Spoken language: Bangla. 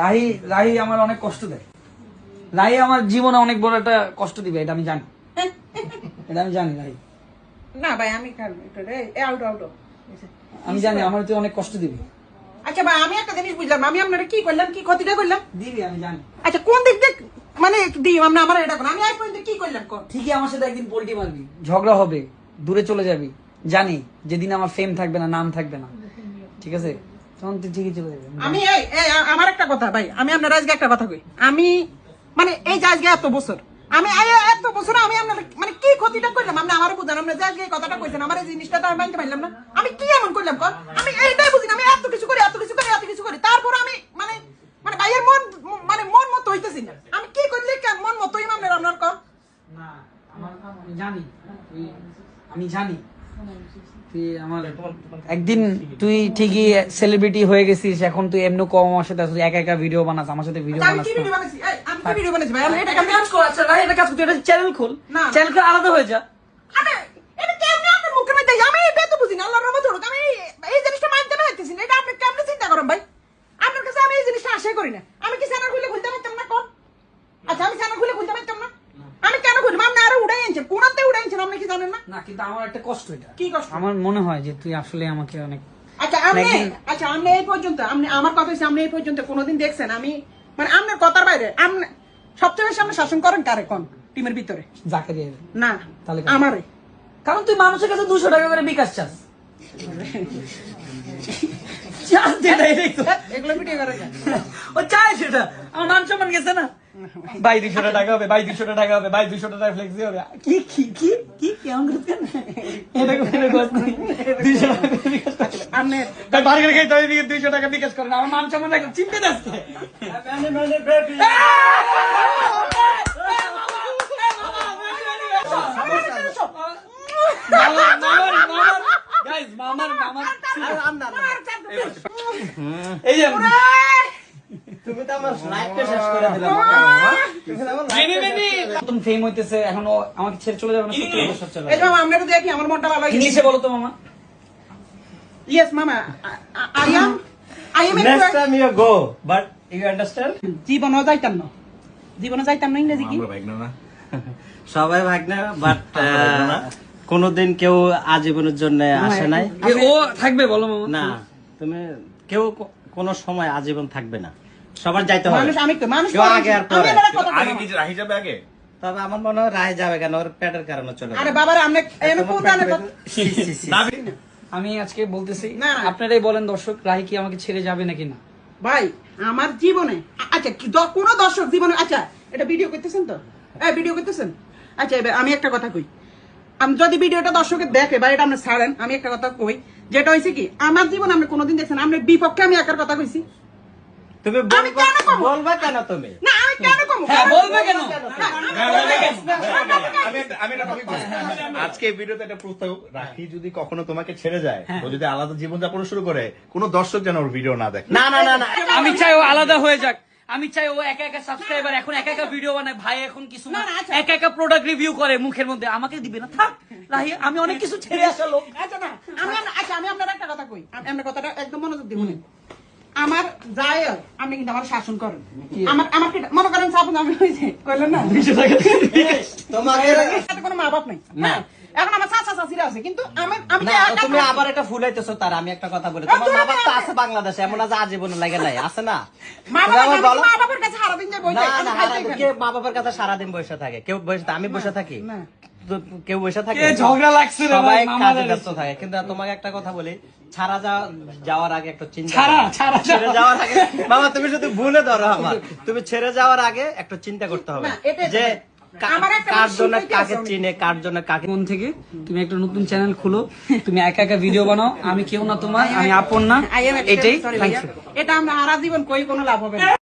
রাহি লাহি আমার অনেক কষ্ট দেয়। লাহি আমার জীবনে অনেক বড় একটা কষ্ট দিবে এটা আমি জানি। এটা আমি জানি রাহি। না ভাই আমি আউটো আউটো আমি জানি আমার তুই অনেক কষ্ট দিবি। আচ্ছা ভাই আমি একটা জিনিস বুঝলাম। আমি আপনারা কি করলাম কি ক্ষতিটা করলাম? দিবি আমি জানি। আচ্ছা কোন দিক দিয়ে মানে দিই আমরা আমার এটা আমি আজ পর্যন্ত কি করলাম কোন ঠিকই আমার সাথে একদিন পোল্টি মারবি। ঝগড়া হবে দূরে চলে যাবি। জানি যেদিন আমার ফেম থাকবে না নাম থাকবে না। ঠিক আছে? আমি আমার একটা কথা, ভাই, আমি আপনার আজকে একটা কথা কই। আমি মানে এই আজকে এত বছর, আমি এই এত বছর আমি আপনার মানে কি ক্ষতিটা করলাম? আপনি আমার বুঝান এই কথাটা কইছেন, আমার এই জিনিসটা আমি মানতে পারলাম না। আমি কি এমন করলাম, কর? আমি এইটাই বুঝি না, আমি এত কিছু করি এত কিছু করি তারপর আমি মানে মানে ভাইয়ের মন মানে মন মতো হইতেছি না আমি কি করলে কেন মন মতো ইমাম আপনার কর না আমার আমি জানি। আমি জানি। একদিন তুই ঠিকই সেলিব্রিটি হয়ে গেছিস এখন তুই এমনি কম আমার সাথে আসলে একা একা ভিডিও বানাস আমার সাথে ভিডিও আচ্ছা, বানাস আমি কি কর আচ্ছা চ্যানেল খোল। চ্যানেল আলাদা হয়ে যা। আমি কি চ্যানেল খুলতে পারতাম না কোন আচ্ছা আমি চ্যানেল খুলে খুলতে পারতাম না আমি কেন খুলবো আপনি আরও উড়াই আনছেন কোনাতে কি জানেন না? না কিন্তু আমার একটা কষ্ট এটা। কি কষ্ট? আমার মনে হয় যে তুই আসলে আমাকে অনেক আচ্ছা আপনি আচ্ছা আপনি এই পর্যন্ত আপনি আমার কথা হচ্ছে আপনি এই পর্যন্ত কোনোদিন দেখছেন আমি মানে আপনার কথার বাইরে আপনি সবচেয়ে বেশি আপনি শাসন করেন কারে কোন? টিমের ভিতরে? জাকারিয়া না তাহলে? আমারে। কারণ তুই মানুষের কাছে দুশো টাকা করে বিকাশ চাস। চাস যেটা। এগুলো ভিডিও করে ও চায় সেটা। আমার মান সম্মান গেছে না। ভাই দুশো টাকা হবে ভাই দুশো টাকা হবে ভাই দুশো টাকা ফ্লেক্সি হবে। কি কি কি কি কেমন করতেন দুশো টাকা করে হবে দুইশো টাকা বিকাশ করেন। আমার মান সম্মান চিনতে এই যে। তুমি তো আমার লাইফটা শেষ করে দিলা তুমি তো আমার মেনি মেনি! নতুন ফেম হইতেছে এখন আমাকে ছেড়ে চলে যাবে না সত্যি বছর চলে এই মামা আমরা তো দেখি আমার মনটা ভালো হয়ে ইংলিশে বলো তো মামা। ইয়েস মামা I am I am next time you go but you understand জীবনও যাইতাম না। জীবনও যাইতাম না ইংরেজি কি? সবাই ভাগ না। বাট কোনোদিন কেউ আজীবনের জন্য আসে নাই। ও থাকবে বলো না তুমি কেউ কোনো সময় আজীবন থাকবে না। সবার যাইতে হবে। মানুষ আমি মানুষ আগে আর পরে আগে কি রাহি যাবে আগে? তবে আমার মনে হয় রায় যাবে কেন? ওর পেটের কারণে চলে আরে যাবে। বাবারে আমরা এনে কোন দানে আমি আজকে বলতেছি না। আপনারাই বলেন দর্শক রাহি কি আমাকে ছেড়ে যাবে নাকি না? ভাই আমার জীবনে আচ্ছা কি কোন দর্শক জীবনে আচ্ছা এটা ভিডিও করতেছেন তো? হ্যাঁ ভিডিও করতেছেন? আচ্ছা এবার আমি একটা কথা কই। আমি যদি ভিডিওটা দর্শকের দেখে বা এটা আপনি ছাড়েন আমি একটা কথা কই। যেটা হয়েছে কি আমার জীবন আপনি কোনোদিন দেখছেন আপনার বিপক্ষে আমি একার কথা কইছি। তুমি আমি বলবা কেন কমু? বলবা কেন তুমি? না আমি কেন কম? হ্যাঁ বলবে কেন? আমি আমি একটা topic আজকে এই ভিডিওতে একটা প্রস্তাব রাখি যদি কখনো তোমাকে ছেড়ে যায় ও যদি আলাদা জীবন যাপন শুরু করে কোনো দর্শক যেন ওর ভিডিও না দেখে। না না না না। আমি চাই ও আলাদা হয়ে যাক। আমি চাই ও একা একা সাবস্ক্রাইবার এখন একা একা ভিডিও বানায়। ভাই এখন কিছু না, না, আচ্ছা। একা একা প্রোডাক্ট রিভিউ করে মুখের মধ্যে। আমাকে দিবে না। থাক রাহি আমি অনেক কিছু ছেড়ে আসা লোক। আচ্ছা না আমি আচ্ছা আমি আপনার একটা কথা কই। আমি আপনার কথাটা একদম মনোযোগ দিব আমার যায় আপনি কিন্তু আমার শাসন করেন। আমার আমার মনে করেন সাপোজ আমি হয়েছে কইলেন না? তোমাকে সাথে কোনো মা বাপ নাই। না। হ্যাঁ, এখন আমার চাচা চাচিরা আছে কিন্তু আমি আমি তুমি আবার একটা ফুলাইতেছো তার আমি একটা কথা বলি। তোমার মা বাপ তো আছে বাংলাদেশে এমন আছে আজীবনে লাগে নাই আছে না? মা তুমি বাবা আমার আমি বলো? মা বাবার কাছে সারাদিন যে না আমি। কে মা বাবার কাছে সারাদিন বসে থাকে কেউ বসে আমি বসে থাকি। কেউ বসে থাকে? ঝগড়া লাগছে সবাই কাজে ব্যস্ত থাকে। কিন্তু তোমাকে একটা কথা বলি ছাড়া যাওয়া- যাওয়ার আগে একটা চিন্তা ছাড়া, ছাড়া ছেড়ে যাওয়ার আগে বাবা তুমি শুধু ভুলে ধরো আমার। তুমি ছেড়ে যাওয়ার আগে একটা চিন্তা করতে হবে। যে কার জন্য কাকে আমি। চিনে কার জন্য কাকে মন থেকে তুমি একটা নতুন চ্যানেল খুলো। তুমি একা একা ভিডিও বানাও। আমি কেউ না তোমার আমি আপন না। এটাই এটা আমরা সারা জীবন কই কোনো লাভ হবে না।